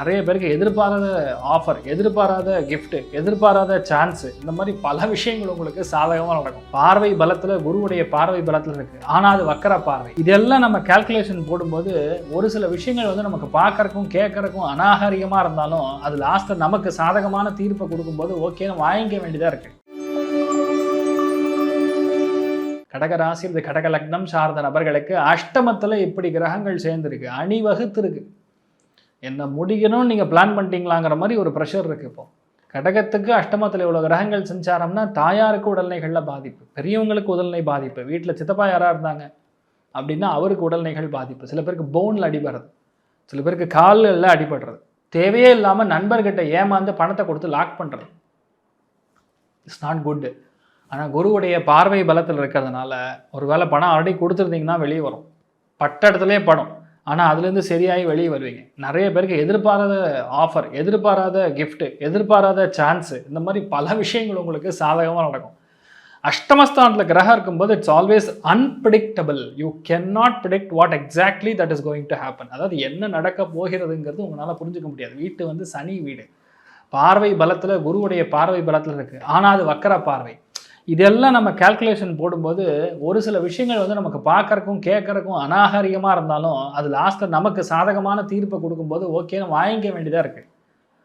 நிறைய பேருக்கு எதிர்பாராத ஆஃபர் எதிர்பாராத கிஃப்ட்டு எதிர்பாராத சான்ஸு இந்த மாதிரி பல விஷயங்கள் உங்களுக்கு சாதகமாக நடக்கும். பார்வை பலத்தில் குருவுடைய பார்வை பலத்தில் இருக்குது ஆனால் அது வக்கர பார்வை. இதெல்லாம் நம்ம கால்குலேஷன் போடும்போது ஒரு சில விஷயங்கள் வந்து நமக்கு பார்க்கறக்கும் கேட்கறக்கும் அநாகரிகமாக இருந்தாலும் அது லாஸ்ட்டில் நமக்கு சாதகமான தீர்ப்பை கொடுக்கும்போது ஓகேன்னு வாங்கிக்க வேண்டியதாக இருக்குது கடக ராசி இந்த கடக லக்னம் சார்ந்த நபர்களுக்கு அஷ்டமத்தில் இப்படி கிரகங்கள் சேர்ந்துருக்கு. அணிவகுத்து இருக்குது என்ன முடிக்கணும்னு நீங்கள் பிளான் பண்ணிட்டீங்களாங்கிற மாதிரி ஒரு ப்ரெஷர் இருக்குது இப்போ. கடகத்துக்கு அஷ்டமத்தில் இவ்வளோ கிரகங்கள் செஞ்சாரம்னா தாயாருக்கு உடல்நிலைகளில் பாதிப்பு பெரியவங்களுக்கு உடல்நிலை பாதிப்பு வீட்டில் சித்தப்பா யாராக இருந்தாங்க அப்படின்னா அவருக்கு உடல்நிலைகள் பாதிப்பு. சில பேருக்கு போனில் அடிபடுறது சில பேருக்கு காலில் அடிபடுறது. தேவையே இல்லாமல் நண்பர்கிட்ட ஏமாந்து பணத்தை கொடுத்து லாக் பண்ணுறது இட்ஸ் நாட் குட்டு ஆனால் குருவுடைய பார்வை பலத்தில் இருக்கிறதுனால ஒருவேளை பணம் ஆல்ரெடி கொடுத்துருந்தீங்கன்னா வெளியே வரும். பட்ட இடத்துலேயே படம். ஆனால் அதுலேருந்து சரியாகி வெளியே வருவீங்க. நிறைய பேருக்கு எதிர்பாராத ஆஃபர் எதிர்பாராத கிஃப்ட்டு எதிர்பாராத சான்ஸு இந்த மாதிரி பல விஷயங்கள் உங்களுக்கு சாதகமாக நடக்கும். அஷ்டமஸ்தானத்தில் கிரகம் இருக்கும்போது it's always unpredictable you can not predict what exactly that is going to happen அதாவது என்ன நடக்க போகிறதுங்கிறது உங்களால் புரிஞ்சுக்க முடியாது. வீட்டு வந்து சனி வீடு. பார்வை பலத்தில் குருவுடைய பார்வை பலத்தில் இருக்குது ஆனால் அது வக்கர பார்வை. இதெல்லாம் நம்ம கால்குலேஷன் போடும்போது ஒரு சில விஷயங்கள் வந்து நமக்கு பார்க்கறக்கும் கேட்கறக்கும் அநாகரிகமாக இருந்தாலும் அது லாஸ்ட்டில் நமக்கு சாதகமான தீர்ப்பை கொடுக்கும்போது ஓகேன்னு வாங்கிக்க வேண்டியதாக இருக்குது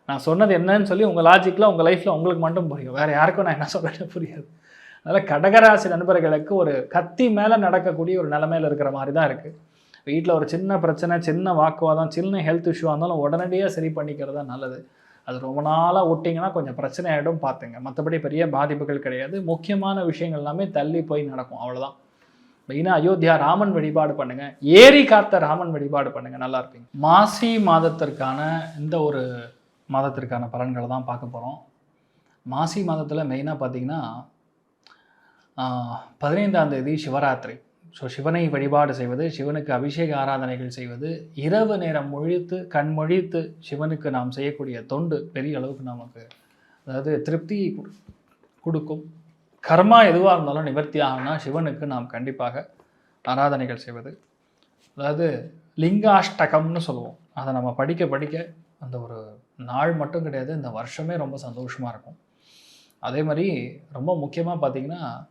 நான் சொன்னது என்னன்னு சொல்லி உங்கள் லாஜிக்கில் உங்கள் லைஃப்பில் உங்களுக்கு மட்டும் புரியும். வேறு யாருக்கும் நான் என்ன சொல்கிறேன்னு புரியாது. அதனால் கடகராசி நண்பர்களுக்கு ஒரு கத்தி மேலே நடக்கக்கூடிய ஒரு நிலமையில இருக்கிற மாதிரி தான் இருக்குது வீட்டில் ஒரு சின்ன பிரச்சனை சின்ன வாக்குவாதம் சின்ன ஹெல்த் இஷ்யூவாக இருந்தாலும் உடனடியாக சரி பண்ணிக்கிறது தான் நல்லது. அது ரொம்ப நாளாக விட்டிங்கன்னா கொஞ்சம் பிரச்சனை ஆகிடும் பார்த்துங்க மற்றபடி பெரிய பாதிப்புகள் கிடையாது. முக்கியமான விஷயங்கள் எல்லாமே தள்ளி போய் நடக்கும். அவ்வளோதான் மெயினாக அயோத்தியா ராமன் வழிபாடு பண்ணுங்க. ஏரி காத்த ராமன் வழிபாடு பண்ணுங்க. நல்லா இருப்பீங்க. மாசி மாதத்திற்கான இந்த ஒரு மாதத்திற்கான பலன்களை தான் பார்க்க போகிறோம் மாசி மாதத்தில் மெயினாக பார்த்தீங்கன்னா பதினைந்தாம் தேதி சிவராத்திரி. ஸோ சிவனை வழிபாடு செய்வது சிவனுக்கு அபிஷேக ஆராதனைகள் செய்வது இரவு நேரம் முழித்து கண்மொழித்து சிவனுக்கு நாம் செய்யக்கூடிய தொண்டு பெரிய அளவுக்கு நமக்கு அதாவது திருப்தி கொடு- கொடுக்கும். கர்மா எதுவாக இருந்தாலும் நிவர்த்தி ஆகும்னா சிவனுக்கு நாம் கண்டிப்பாக ஆராதனைகள் செய்வது. அதாவது லிங்காஷ்டகம்னு சொல்லுவோம். அதை நம்ம படிக்க படிக்க அந்த ஒரு நாள் மட்டும் கிடையாது இந்த வருஷமே ரொம்ப சந்தோஷமாக இருக்கும். அதே மாதிரி ரொம்ப முக்கியமாக பார்த்தீங்கன்னா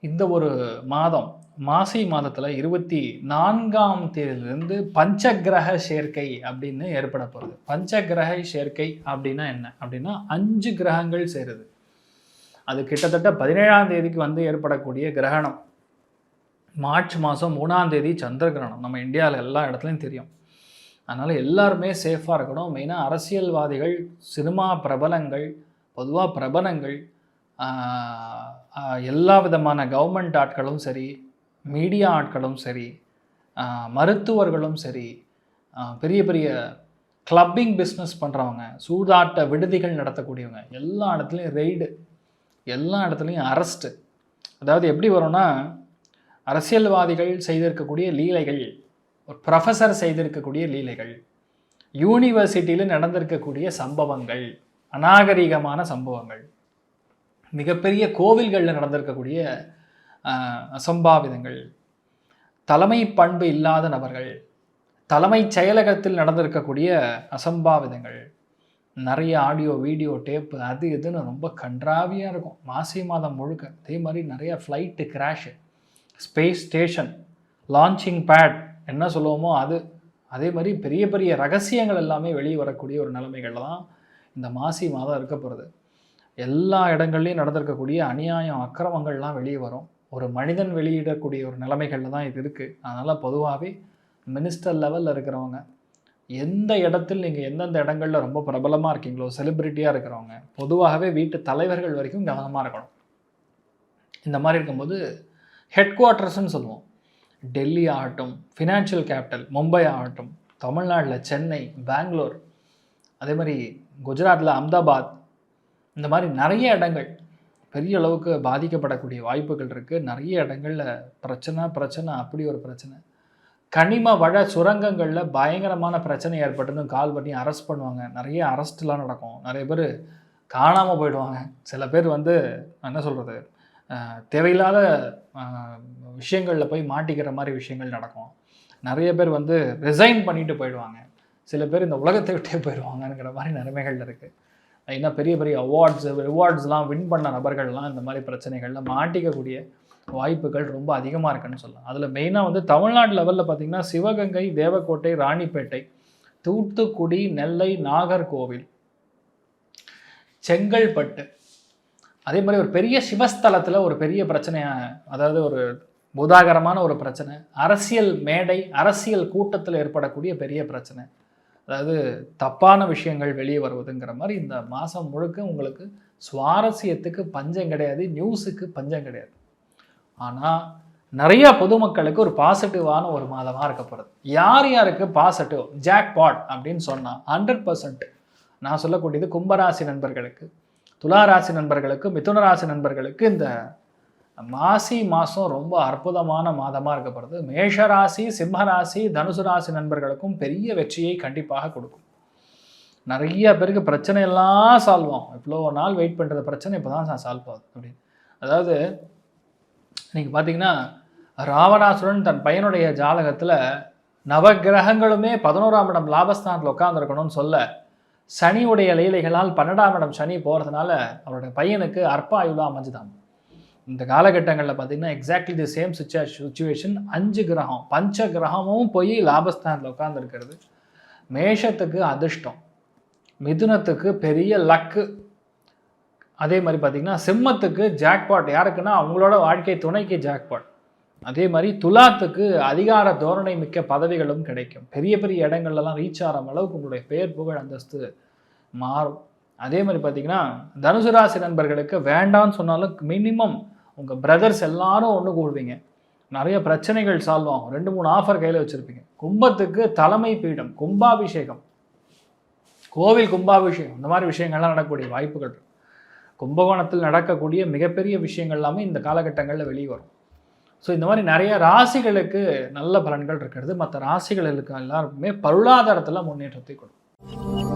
இந்த ஒரு மாதம் மாசி மாதத்தில் இருபத்தி நான்காம் தேதியிலிருந்து பஞ்சகிரக சேர்க்கை அப்படின்னு ஏற்பட போகுது பஞ்சகிரக சேர்க்கை அப்படின்னா என்ன? அப்படின்னா அஞ்சு கிரகங்கள் சேருது. அது கிட்டத்தட்ட பதினேழாம் தேதிக்கு வந்து ஏற்படக்கூடிய கிரகணம். மார்ச் மாதம் மூணாம் தேதி சந்திர கிரகணம். நம்ம இந்தியாவில் எல்லா இடத்துலையும் தெரியும். அதனால் எல்லாருமே சேஃபாக இருக்கணும். மெயினாக அரசியல்வாதிகள் சினிமா பிரபலங்கள் பொதுவாக பிரபலங்கள் எல்லா விதமான கவர்மெண்ட் ஆட்களும் சரி மீடியா ஆட்களும் சரி மருத்துவர்களும் சரி பெரிய பெரிய கிளப்பிங் பிஸ்னஸ் பண்ணுறவங்க சூதாட்ட விடுதிகள் நடத்தக்கூடியவங்க எல்லா இடத்துலையும் ரெய்டு எல்லா இடத்துலையும் அரெஸ்ட்டு அதாவது எப்படி வரும்னா அரசியல்வாதிகள் செய்திருக்கக்கூடிய லீலைகள் ஒரு ப்ரொஃபஸர் செய்திருக்கக்கூடிய லீலைகள் யூனிவர்சிட்டியில் நடந்திருக்கக்கூடிய சம்பவங்கள் அநாகரிகமான சம்பவங்கள் மிகப்பெரிய கோவில்களில் நடந்திருக்கக்கூடிய அசம்பாவிதங்கள் தலைமை பண்பு இல்லாத நபர்கள். தலைமைச் செயலகத்தில் நடந்திருக்கக்கூடிய அசம்பாவிதங்கள். நிறைய ஆடியோ வீடியோ டேப்பு அது இதுன்னு ரொம்ப கன்றாவியாக இருக்கும். மாசி மாதம் முழுக்க. அதே மாதிரி நிறைய flight crash space station launching pad என்ன சொல்லுவோமோ அது. அதே மாதிரி பெரிய பெரிய ரகசியங்கள் எல்லாமே வெளியே வரக்கூடிய ஒரு நிலைமைகள் தான் இந்த மாசி மாதம் இருக்க போகிறது எல்லா இடங்கள்லையும் நடந்திருக்கக்கூடிய அநியாயம் அக்கிரமங்கள்லாம் வெளியே வரும். ஒரு மனிதன் வெளியிடக்கூடிய ஒரு நிலைமைகளில் தான் இது இருக்குது அதனால் பொதுவாகவே மினிஸ்டர் லெவலில் இருக்கிறவங்க எந்த இடத்தில் நீங்கள் எந்தெந்த இடங்களில் ரொம்ப பிரபலமாக இருக்கீங்களோ செலிப்ரிட்டியாக இருக்கிறவங்க பொதுவாகவே வீட்டு தலைவர்கள் வரைக்கும் கவனமாக இருக்கணும். இந்த மாதிரி இருக்கும்போது ஹெட் குவார்ட்டர்ஸ்னு சொல்லுவோம். டெல்லி ஆகட்டும் ஃபினான்ஷியல் கேபிட்டல் மும்பை ஆகட்டும் தமிழ்நாட்டில் சென்னை பெங்களூர் அதே மாதிரி குஜராத்தில் அம்தாபாத் இந்த மாதிரி நிறைய இடங்கள் பெரிய அளவுக்கு பாதிக்கப்படக்கூடிய வாய்ப்புகள் இருக்குது நிறைய இடங்களில் பிரச்சனை பிரச்சனை அப்படி ஒரு பிரச்சனை. கனிம வள சுரங்கங்களில் பயங்கரமான பிரச்சனை ஏற்பட்டுன்னு கால் பண்ணி அரெஸ்ட் பண்ணுவாங்க. நிறைய அரெஸ்ட்லாம் நடக்கும். நிறைய பேர் காணாமல் போயிடுவாங்க. சில பேர் வந்து என்ன சொல்கிறது தேவையில்லாத விஷயங்களில் போய் மாட்டிக்கிற மாதிரி விஷயங்கள் நடக்கும். நிறைய பேர் வந்து ரிசைன் பண்ணிட்டு போயிடுவாங்க. சில பேர் இந்த உலகத்தை விட்டே போயிடுவாங்கங்கிற மாதிரி நிலைமைகள் இருக்குது என்ன பெரிய பெரிய அவார்ட்ஸ் ரிவார்ட்ஸ்லாம் வின் பண்ண நபர்கள்லாம் இந்த மாதிரி பிரச்சனைகளில் மாட்டிக்கக்கூடிய வாய்ப்புகள் ரொம்ப அதிகமாக இருக்குன்னு சொல்லலாம். அதில் மெயினாக வந்து தமிழ்நாடு லெவலில் பார்த்திங்கன்னா சிவகங்கை தேவக்கோட்டை ராணிப்பேட்டை தூத்துக்குடி நெல்லை நாகர்கோவில் செங்கல்பட்டு. அதே மாதிரி ஒரு பெரிய சிவஸ்தலத்தில் ஒரு பெரிய பிரச்சனையாக அதாவது ஒரு உதாகரமான ஒரு பிரச்சனை அரசியல் மேடை அரசியல் கூட்டத்தில் ஏற்படக்கூடிய பெரிய பிரச்சனை. அதாவது தப்பான விஷயங்கள் வெளியே வருவதுங்கிற மாதிரி இந்த மாதம் முழுக்க உங்களுக்கு சுவாரஸ்யத்துக்கு பஞ்சம் கிடையாது நியூஸுக்கு பஞ்சம் கிடையாது. ஆனால் நிறையா பொதுமக்களுக்கு ஒரு பாசிட்டிவான ஒரு மாதமாக இருக்க போகிறது யார் யாருக்கு பாசிட்டிவ் ஜாக்பாட் அப்படின்னு சொன்னால் ஹண்ட்ரட் பர்சன்ட் நான் சொல்லக்கூடியது கும்பராசி நண்பர்களுக்கு துளாராசி நண்பர்களுக்கு மிதுன ராசி நண்பர்களுக்கு இந்த மாசி மாதம் ரொம்ப அற்புதமான மாதமாக இருக்கப்படுது. மேஷராசி சிம்மராசி தனுசு ராசி நண்பர்களுக்கும் பெரிய வெற்றியை கண்டிப்பாக கொடுக்கும். நிறைய பேருக்கு பிரச்சனை எல்லாம் சால்வ் ஆகும். இவ்வளோ நாள் வெயிட் பண்ணுற பிரச்சனை இப்போ தான் சால்வ் ஆகுது அப்படின்னு. அதாவது இன்றைக்கி பார்த்தீங்கன்னா ராவணாசுரன் தன் பையனுடைய ஜாதகத்தில் நவகிரகங்களுமே பதினோராம் இடம் லாபஸ்தானத்தில் உட்காந்துருக்கணும்னு சொல்ல சனியுடைய லீலைகளால் பன்னெண்டாம் இடம் சனி போகிறதுனால அவருடைய பையனுக்கு அற்ப ஆயுளாக அமைஞ்சுதான் இந்த காலகட்டங்களில் பார்த்தீங்கன்னா எக்ஸாக்ட்லி தி சேம் சுச்சுவே சுச்சுவேஷன் அஞ்சு கிரகம் பஞ்ச கிரகமும் போய் லாபஸ்தானத்தில் உட்காந்துருக்கிறது மேஷத்துக்கு அதிர்ஷ்டம் மிதுனத்துக்கு பெரிய லக்கு. அதே மாதிரி பார்த்திங்கன்னா சிம்மத்துக்கு ஜாக்பாட் யாருக்குன்னா அவங்களோட வாழ்க்கை துணைக்கு ஜாக்பாட் அதே மாதிரி துலாத்துக்கு அதிகார தோரணை மிக்க பதவிகளும் கிடைக்கும். பெரிய பெரிய இடங்கள்லாம் ரீச் ஆகிற அளவுக்கு உங்களுடைய பெயர் புகழ் அந்தஸ்து மாறும். அதே மாதிரி பார்த்திங்கன்னா தனுசு ராசி நண்பர்களுக்கு வேண்டாம்னு சொன்னாலும் மினிமம் உங்கள் பிரதர்ஸ் எல்லாரும் ஒன்று கூடுவீங்க. நிறைய பிரச்சனைகள் சால்வ் ஆகும். ரெண்டு மூணு ஆஃபர் கையில் வச்சுருப்பீங்க. கும்பத்துக்கு தலைமை பீடம் கும்பாபிஷேகம். கோவில் கும்பாபிஷேகம். இந்த மாதிரி விஷயங்கள்லாம் நடக்கக்கூடிய வாய்ப்புகள் கும்பகோணத்தில் நடக்கக்கூடிய மிகப்பெரிய விஷயங்கள் எல்லாமே இந்த காலகட்டங்களில் வெளியே வரும். ஸோ இந்த மாதிரி நிறைய ராசிகளுக்கு நல்ல பலன்கள் இருக்கிறது. மற்ற ராசிகளுக்கு எல்லாருக்குமே பொருளாதாரத்தில் முன்னேற்றத்தை கொடுக்கும்.